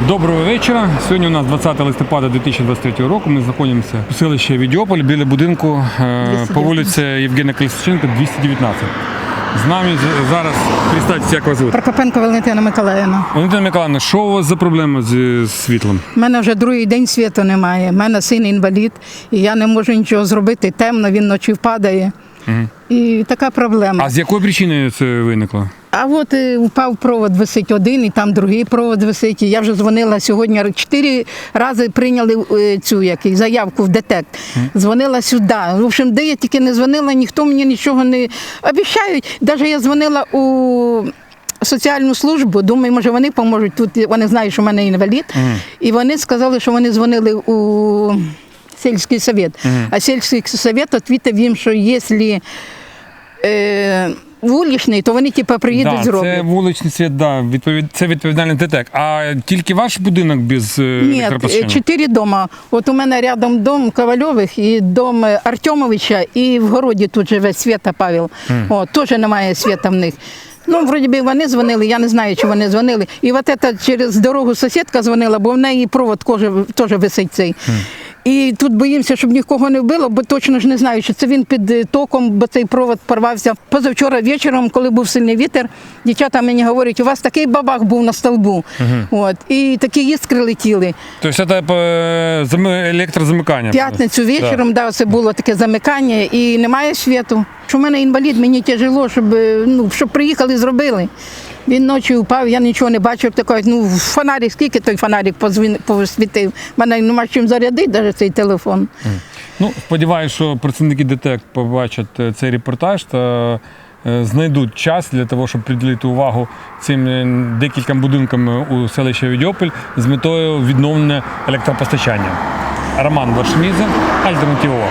Доброго вечора. Сьогодні у нас 20 листопада 2023 року. Ми знаходимося у селищі Відьополь біля будинку е, по вулиці Євгена Колесниченка, 219. З нами зараз представтеся, як вас звуть. Прокопенко Валентина Миколаївна. Валентина Миколаївна, що у вас за проблема з, з світлом? У мене вже другий день світу немає. У мене син інвалід, і я не можу нічого зробити. Темно, він ночі впадає. І така проблема. А з якої причини це виникло? А от е, упав провод, висить один, і там другий провод висить. І я вже дзвонила сьогодні. Чотири рази прийняли е, цю як, їх, заявку в детект. Дзвонила сюди. В общем, де я тільки не дзвонила, ніхто мені нічого не обіцяють. Навіть я дзвонила у. Соціальну службу, думаю, може вони поможуть. Тут вони знають, що в мене інвалід, і вони сказали, що вони дзвонили у сільський совет. А сільський совет відповів їм, що якщо е, вуличний, то вони типу, приїдуть да, зроблять. це вуличний світ, да, відповід... це відповідальний ДТЕК. А тільки ваш будинок без е, Ні, чотири дома. От у мене рядом дом Ковальових і дом Артемовича, і в городі тут живе Свята Павел. О, теж немає свята в них. Ну, вроді би, вони дзвонили, я не знаю, чи вони дзвонили. І от це через дорогу сусідка дзвонила, бо в неї провод теж, висить цей. І тут боїмося, щоб нікого не вбило, бо точно ж не знаю, чи це він під е, током, бо цей провод порвався. Позавчора вечором, коли був сильний вітер, дівчата мені говорять, у вас такий бабах був на столбу. От, і такі іскри летіли. Тобто це е, зами- електрозамикання. П'ятницю вечором да. це було таке замикання і немає світу. Що в мене інвалід, мені тяжело, щоб, е, ну, щоб приїхали, зробили. Він ночі впав, я нічого не бачив. Такий, ну, фонарик, скільки той фонарик посвітив. Мене нема чим зарядити навіть цей телефон. Ну, сподіваюся, що працівники ДТЕК побачать е, цей репортаж та е, знайдуть час для того, щоб приділити увагу цим е, декільком будинкам у селищі Відьополь з метою відновлення електропостачання. Роман Варшмідзе, Альтернатива.